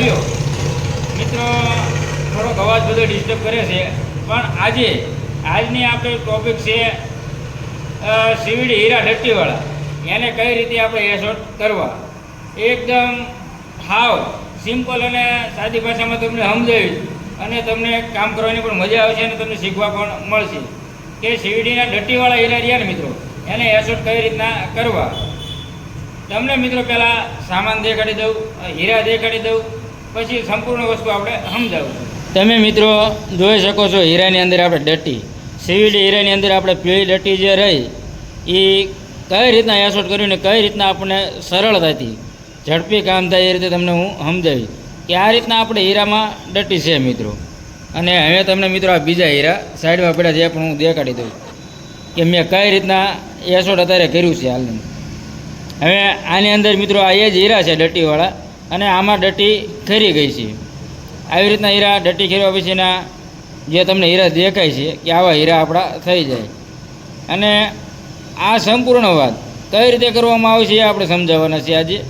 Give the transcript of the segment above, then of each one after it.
ભાઈઓ, મિત્રો, થોડોક અવાજ બધો ડિસ્ટર્બ કરે છે. પણ આજે, આજની આપણે ટોપિક છે સીવીડી હીરા ડટ્ટીવાળા એને કઈ રીતે આપણે એસોર્ટ કરવા? એકદમ હાવ સિમ્પલ અને સાદી ભાષામાં તમને સમજાવી અને તમને કામ કરવાની પણ મજા આવશે અને તમને શીખવા પણ મળશે. કે સીવીડીના ડટ્ટીવાળા હીરા રહ્યા ને મિત્રો, એને એસોર્ટ કઈ રીતના કરવા? તમને મિત્રો પહેલાં સામાન દેખાડી દઉં હીરા દેખાડી દઉં પછી સંપૂર્ણ વસ્તુ આપણે સમજાવું. તમે મિત્રો જોઈ શકો છો હીરાની અંદર આપણે ડટ્ટી સિવિલ હીરાની અંદર આપણે પીળી ડટ્ટી જે રહી એ કઈ રીતના એસોટ કર્યું ને કઈ રીતના આપણને સરળતાથી ઝડપી કામ થાય એ રીતે તમને હું સમજાવી કે આ રીતના આપણે હીરામાં ડટ્ટી છે મિત્રો. અને હવે તમને મિત્રો આ બીજા હીરા સાઈડમાં પડ્યા છે પણ હું દેખાડી દઉં કે મેં કઈ રીતના એસોટ અત્યારે કર્યું છે હાલનું. હવે આની અંદર મિત્રો આ એ જ હીરા છે ડટ્ટીવાળા અને આમાં ડટ્ટી ખરી ગઈ છે. આવી રીતના હીરા ડટી ખેરવા પછીના જે તમને હીરા દેખાય છે કે આવા હીરા આપણા થઈ જાય. અને આ સંપૂર્ણ વાત કઈ રીતે કરવામાં આવે છે એ આપણે સમજાવવાના છે આજે.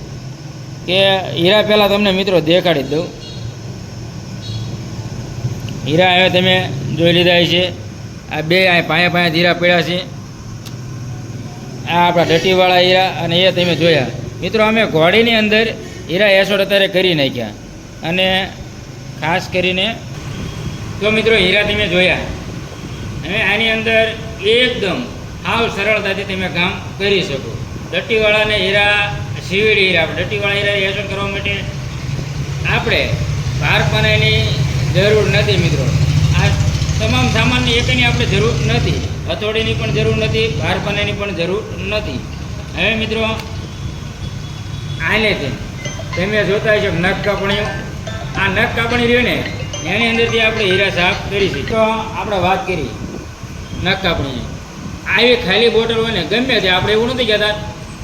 કે હીરા પહેલાં તમને મિત્રો દેખાડી દઉં. હીરા હવે તમે જોઈ લીધા છે આ બે આ પાયા પાયા હીરા પડ્યા છે. આ આપણા ડટીવાળા હીરા અને એ તમે જોયા. મિત્રો, અમે ઘોડીની અંદર હીરા એસોડ અત્યારે કરી નાખ્યા. અને ખાસ કરીને તો મિત્રો હીરા તમે જોયા. હવે આની અંદર એકદમ હાવ સરળતાથી તમે કામ કરી શકો. ડટ્ટીવાળાને હીરા સીવીડી હીરા ડટ્ટીવાળા હીરા એસોડ કરવા માટે આપણે ભાર પાનાની જરૂર નથી મિત્રો. આ તમામ સામાનની એકની આપણે જરૂર નથી. હથોડીની પણ જરૂર નથી, ભાર પાનાની પણ જરૂર નથી. હવે મિત્રો, આને તે તમે જોતા હશો નખ કાપણીઓ આ નખ કાપણી રહ્યું ને, એની અંદરથી આપણે હીરા સાફ કરીશું. તો આપણે વાત કરી. નખ કાપણીની આવી ખાલી બોટલ હોય ને, ગમે તે આપણે એવું નથી કહેતા.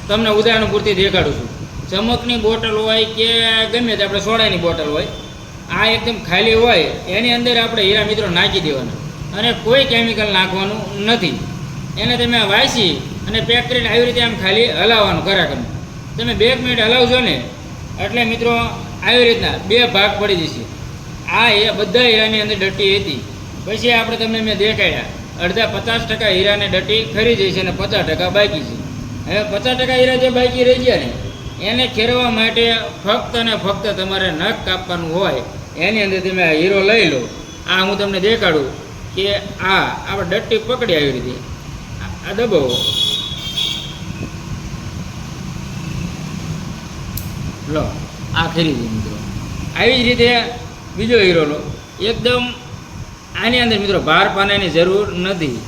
તમને ઉદાહરણ પૂરતી દેખાડું છું. ચમકની બોટલ હોય કે ગમે તે આપણે સોડાની બોટલ હોય, આ એકદમ ખાલી હોય, એની અંદર આપણે હીરા મિત્રો નાખી દેવાના. અને કોઈ કેમિકલ નાખવાનું નથી. એને તમે વાંચી અને પેક કરીને આવી રીતે આમ ખાલી હલાવવાનું કરાકરનું તમે બે મિનિટ હલાવશો ને એટલે મિત્રો, આવી રીતના બે ભાગ પડી જશે. આ એ બધા હીરાની અંદર ડટી હતી. પછી આપણે તમને મેં દેખાડ્યા, અડધા પચાસ ટકા હીરાને ડટી ખરી જઈ છે અને પચાસ ટકા બાકી છે. હવે પચાસ ટકા હીરા જે બાકી રહી ગયા ને, એને ખેરવા માટે ફક્ત અને ફક્ત તમારે નખ કાપવાનું હોય, એની અંદર તમે આ હીરો લઈ લો. આ હું તમને દેખાડું કે આ આપણે ડટ્ટી પકડી આવી રીતે. આ- દબાવો. લો, આ ખરી મિત્રો. આવી જ રીતે બીજો હીરો લો. એકદમ આની અંદર મિત્રો ભાર પાનાની જરૂર નથી.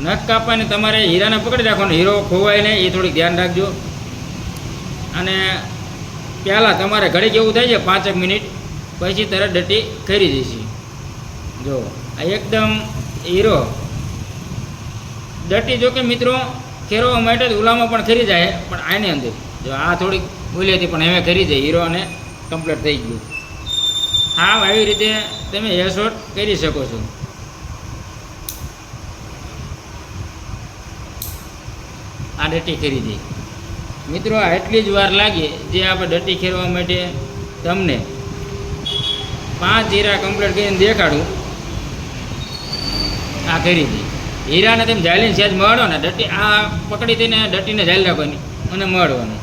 નખ કાપવાને તમારે હીરાને પકડી રાખવાનો, હીરો ખોવાય નહીં, એ થોડીક ધ્યાન રાખજો. અને પહેલાં તમારે ઘડીક એવું થાય છે, પાંચેક મિનિટ, પછી તરત ડટ્ટી કરી જશે. જો, આ એકદમ હીરો. ડટ્ટી જો કે મિત્રો ખેરવા માટે જ ઉલામાં પણ ખરી જાય, પણ આની અંદર. જો આ થોડીક ભૂલી હતી, પણ હવે ખરી જાય. હીરો અને કમ્પ્લીટ થઈ ગયું. હા આવી રીતે તમે હેરશોટ કરી શકો છો. આ ડટ્ટી ખરી જાય. મિત્રો એટલી જ વાર લાગે જે આપણે ડટ્ટી ખેરવા માટે તમને પાંચ જીરા કમ્પ્લીટ કરીને દેખાડું. આ કરી દઈ હીરાને તેમ જાલીને સહેજ મળો ને ડટી આ પકડી દઈને ડટીને ઝાલી રાખવાની અને મળવાનું.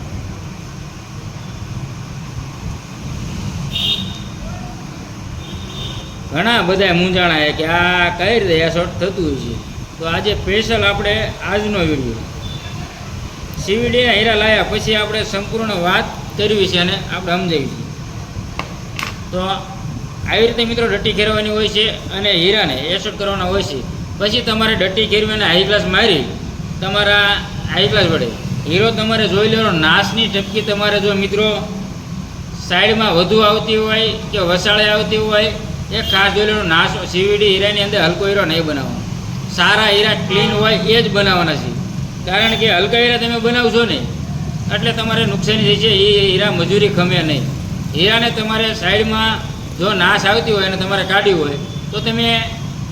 ઘણા બધા મૂંઝાણા કે આ કઈ રીતે એસોટ થતું હોય છે. તો આજે સ્પેશિયલ આપણે આજનો વીડિયો સીવીડીના હીરા લાયા પછી આપણે સંપૂર્ણ વાત કરવી છે અને આપણે સમજાવીશું. તો આવી રીતે મિત્રો ડટી ખેરવાની હોય છે અને હીરાને એસોટ કરવાના હોય છે. પછી તમારે ડટ્ટી ખેરવી અને હાઈ ક્લાસ મારી, તમારા હાઈ ક્લાસ વડે. હીરો તમારે જોઈ લેવાનો નાશની ટપકી તમારે જો મિત્રો સાઈડમાં વધુ આવતી હોય કે વસાળે આવતી હોય, એ ખાસ જોઈ લેવાનો નાશ સીવીડી હીરાની અંદર હલકો હીરો નહીં બનાવવાનો. સારા હીરા ક્લીન હોય એ જ બનાવવાના છે. કારણ કે હલકા હીરા તમે બનાવશો નહીં, એટલે તમારે નુકસાની થઈ છે, એ હીરા મજૂરી ખમે નહીં. હીરાને તમારે સાઈડમાં જો નાશ આવતી હોય અને તમારે કાઢી હોય, તો તમે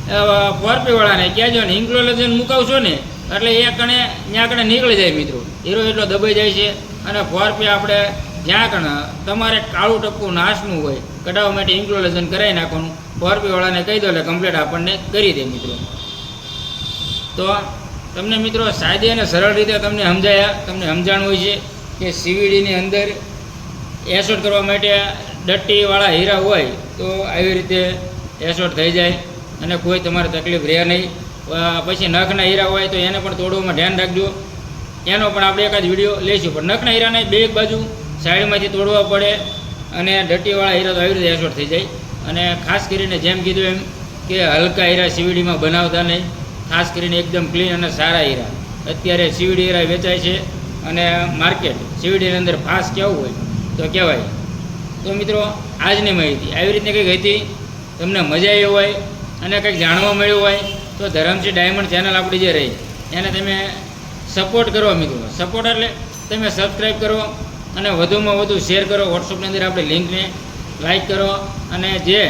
પોરપીવાળાને કહેજો ને ઇન્ક્લોલોજન મુકાવશો ને, એટલે એ કણે, ત્યાં કણે નીકળી જાય મિત્રો. હીરો એટલો દબાઈ જાય છે, અને ફોરપી આપણે જ્યાં કણ, તમારે કાળું ટપકું નાશનું હોય, કઢાવવા માટે ઇન્ક્લોલેશન કરાવી નાખવાનું. ફોરપીવાળાને કહી દો, એટલે કમ્પ્લીટ આપણને કરી દે મિત્રો. તો તમને મિત્રો સાદી અને સરળ રીતે તમને સમજાયા, તમને સમજાણ હોય છે કે સીવીડીની અંદર એસોટ કરવા માટે ડટ્ટીવાળા હીરા હોય, તો આવી રીતે એસોટ થઈ જાય. અને કોઈ તમારે તકલીફ રહે નહીં. પછી નખના હીરા હોય તો એને પણ તોડવામાં ધ્યાન રાખજો. એનો પણ આપણે એકાદ વીડિયો લઈશું. પણ નખના હીરાને બે બાજુ સાઈડમાંથી તોડવા પડે અને ડટીવાળા હીરા તો આવી રીતે એસોટ થઈ જાય. અને ખાસ કરીને જેમ કીધું એમ કે હલકા હીરા સીવીડીમાં બનાવતા નહીં. ખાસ કરીને એકદમ ક્લીન અને સારા હીરા. અત્યારે સીવીડી હીરા વેચાય છે અને માર્કેટ સીવીડીની અંદર ફાસ કેવું હોય તો કહેવાય. તો મિત્રો, આજની માહિતી આવી રીતની કંઈક હતી. તમને મજા આવી હોય અને કંઈક જાણવા મળ્યું હોય તો ધરમસિંહ ડાયમંડ ચેનલ આપણી જે રહી, એને તમે સપોર્ટ કરો મિત્રો સપોર્ટ એટલે તમે સબસ્ક્રાઈબ કરો અને વધુમાં વધુ શેર કરો. વોટ્સઅપની અંદર આપણે લિંકને લાઈક કરો અને જે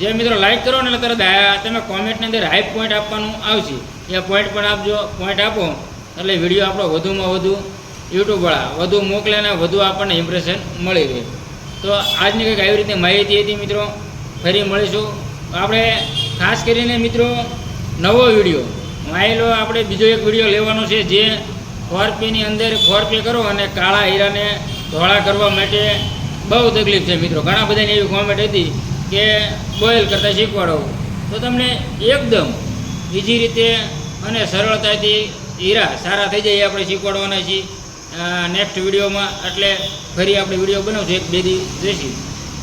જે મિત્રો લાઈક કરો ને એટલે તરત તમે કોમેન્ટની અંદર હાઈપ પોઈન્ટ આપવાનું આવશે. એ પોઈન્ટ પણ આપજો પોઈન્ટ આપો. એટલે વીડિયો આપણો વધુમાં વધુ યુટ્યુબવાળા વધુ મોકલે ને વધુ આપણને ઇમ્પ્રેશન મળી રહે. તો આજની કંઈક આવી રીતે માહિતી હતી મિત્રો. ફરી મળીશું. આપણે ખાસ કરીને મિત્રો, નવો વીડિયો. માયલો આપણે બીજો એક વીડિયો લેવાનો છે, જે ફોરપીની અંદર ફોરપે કરો અને કાળા હીરાને ધોળા કરવા માટે બહુ તકલીફ છે મિત્રો. ઘણા બધાની એવી કોમેન્ટ હતી કે બોઇલ કરતાં શીખવાડવું તો તમને એકદમ બીજી રીતે અને સરળતાથી હીરા સારા થઈ જાય આપણે શીખવાડવાના છીએ. નેક્સ્ટ વિડીયોમાં, એટલે ફરી આપણે વીડિયો બનાવશું એક બે દી જોઈશું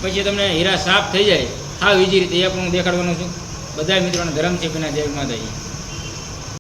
પછી તમને હીરા સાફ થઈ જાય. હા બીજી રીતે એ પણ હું દેખાડવાનો છું. બધા મિત્રોને છે જય માતાજી